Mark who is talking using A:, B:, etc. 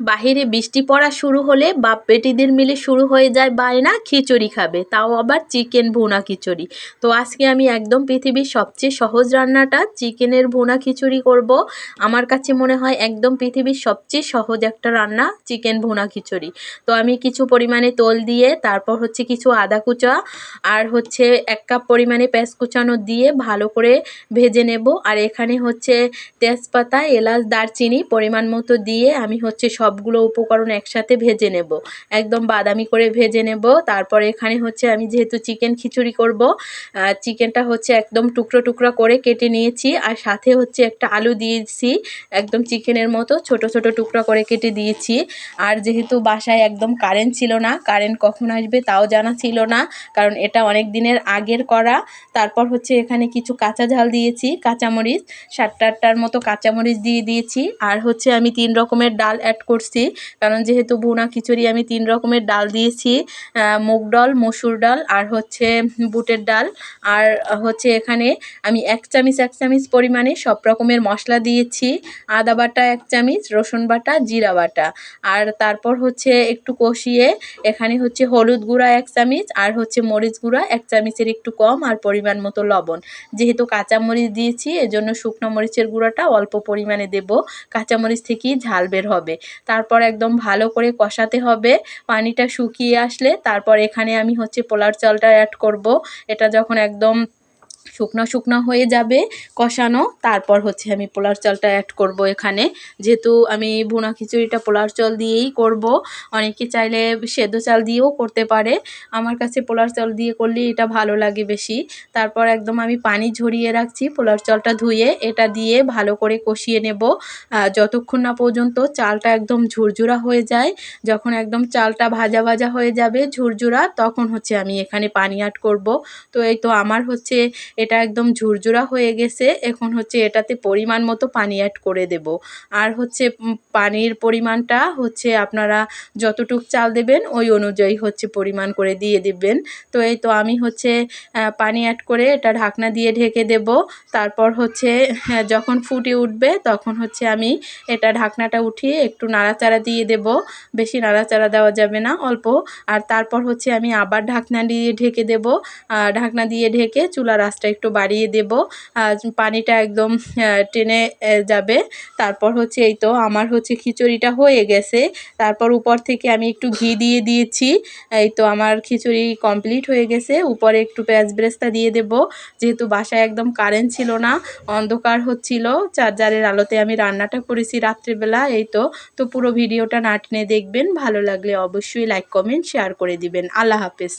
A: বাহিরে বৃষ্টি পড়া শুরু হলে বাপ বেটিদের মিলে শুরু হয়ে যায় বায়না, খিচুড়ি খাবে। তাও আবার চিকেন ভুনা খিচুড়ি। তো আজকে আমি একদম পৃথিবীর সবচেয়ে সহজ রান্নাটা চিকেনের ভুনা খিচুড়ি করব। আমার কাছে মনে হয় একদম পৃথিবীর সবচেয়ে সহজ একটা রান্না চিকেন ভুনা খিচুড়ি। তো আমি কিছু পরিমাণে তোল দিয়ে, তারপর হচ্ছে কিছু আদা কুচা আর হচ্ছে এক কাপ পরিমাণে পেঁয়াজ কুচানো দিয়ে ভালো করে ভেজে নেব। আর এখানে হচ্ছে তেজপাতা, এলাচ, দারচিনি পরিমাণ মতো দিয়ে আমি হচ্ছে সবগুলো উপকরণ একসাথে ভেজে নেব। একদম বাদামি করে ভেজে নেব। তারপর এখানে হচ্ছে আমি যেহেতু চিকেন খিচুড়ি করব চিকেনটা হচ্ছে একদম টুকরো টুকরো করে কেটে নিয়েছি। আর সাথে হচ্ছে একটা আলু দিয়েছি, একদম চিকেনের মতো ছোট ছোট টুকরো করে কেটে দিয়েছি। আর যেহেতু বাসায় একদম কারেন্ট ছিল না কারেন্ট কখন আসবে তাও জানা ছিল না, কারণ এটা অনেক দিনের আগের করা। তারপর হচ্ছে এখানে কিছু কাঁচা ঝাল দিয়েছি, কাঁচামরিচ, সাতটা আটটার মতো কাঁচামরিচ দিয়ে দিয়েছি। আর হচ্ছে আমি তিন রকমের ডাল অ্যাড করছি। কারণ যেহেতু ভুনা খিচুড়ি আমি তিন রকমের ডাল দিয়েছি মুগ ডাল, মসুর ডাল আর হচ্ছে বুটের ডাল। আর হচ্ছে এখানে আমি এক চামিচ এক চামিচ পরিমাণে সব রকমের মশলা দিয়েছি। আদা বাটা এক চামিচ, রসুন বাটা, জিরা বাটা। আর তারপর হচ্ছে একটু কষিয়ে এখানে হচ্ছে হলুদ গুঁড়া এক চামিচ আর হচ্ছে মরিচ গুঁড়া এক চামিচের একটু কম আর পরিমাণ মতো লবণ। যেহেতু কাঁচামরিচ দিয়েছি, এজন্য শুকনো মরিচের গুঁড়াটা অল্প পরিমাণে দেব। কাঁচামরিচ থেকেই ঝাল বের হবে। তারপর একদম ভালো করে কষাতে হবে। পানিটা শুকিয়ে আসলে তারপর এখানে আমি হচ্ছে পোলার চালটা অ্যাড করব। এটা যখন একদম শুকনো শুকনো হয়ে যাবে কষানো। তারপর হচ্ছে আমি পোলার চালটা অ্যাড করব এখানে। যেহেতু আমি ভুনা খিচুড়িটা পোলার চাল দিয়েই করব। অনেকে চাইলে সেদ্ধ চাল দিয়েও করতে পারে। আমার কাছে পোলার চাল দিয়ে করলে এটা ভালো লাগে বেশি। তারপর একদম আমি পানি ঝরিয়ে রাখছি পোলার চালটা ধুয়ে। এটা দিয়ে ভালো করে কষিয়ে নেব। যতক্ষণ না পর্যন্ত চালটা একদম ঝুরঝুরা হয়ে যায়, যখন একদম চালটা ভাজা ভাজা হয়ে যাবে ঝুরঝুরা, তখন হচ্ছে আমি এখানে পানি অ্যাড করব। তো এই তো আমার হচ্ছে এটা একদম ঝুরঝুরা হয়ে গেছে। এখন হচ্ছে এটাতে পরিমাণ মতো পানি অ্যাড করে দেব। আর হচ্ছে পানির পরিমাণটা হচ্ছে আপনারা যতটুক চাল দেবেন ওই অনুযায়ী হচ্ছে পরিমাণ করে দিয়ে দিবেন। তো এই তো আমি হচ্ছে পানি অ্যাড করে এটা ঢাকনা দিয়ে ঢেকে দেব। তারপর হচ্ছে হ্যাঁ, যখন ফুটে উঠবে তখন হচ্ছে আমি এটা ঢাকনাটা উঠিয়ে একটু নাড়াচাড়া দিয়ে দেব। বেশি নাড়াচাড়া দেওয়া যাবে না অল্প। আর তারপর হচ্ছে আমি আবার ঢাকনা দিয়ে ঢেকে দেব। ঢাকনা দিয়ে ঢেকে চুলার আঁচটা একটু বাড়িয়ে দেব। পানিটা একদম টেনে যাবে। তারপর হচ্ছে এই তো আমার হচ্ছে খিচুড়িটা হয়ে গেছে। তারপর উপর থেকে আমি একটু ঘি দিয়ে দিয়েছি। এই তো আমার খিচুড়ি কমপ্লিট হয়ে গেছে। উপরে একটু পেঁয়াজ ব্রেস্তা দিয়ে দেব। যেহেতু বাসায় একদম কারেন্ট ছিল না, অন্ধকার হচ্ছিল, চার্জারের আলোতে আমি রান্নাটা করেছি রাত্রিবেলা। এই তো তো পুরো ভিডিওটা নাটনে দেখবেন। ভালো লাগলে অবশ্যই লাইক কমেন্ট শেয়ার করে দিবেন। আল্লাহ হাফেজ।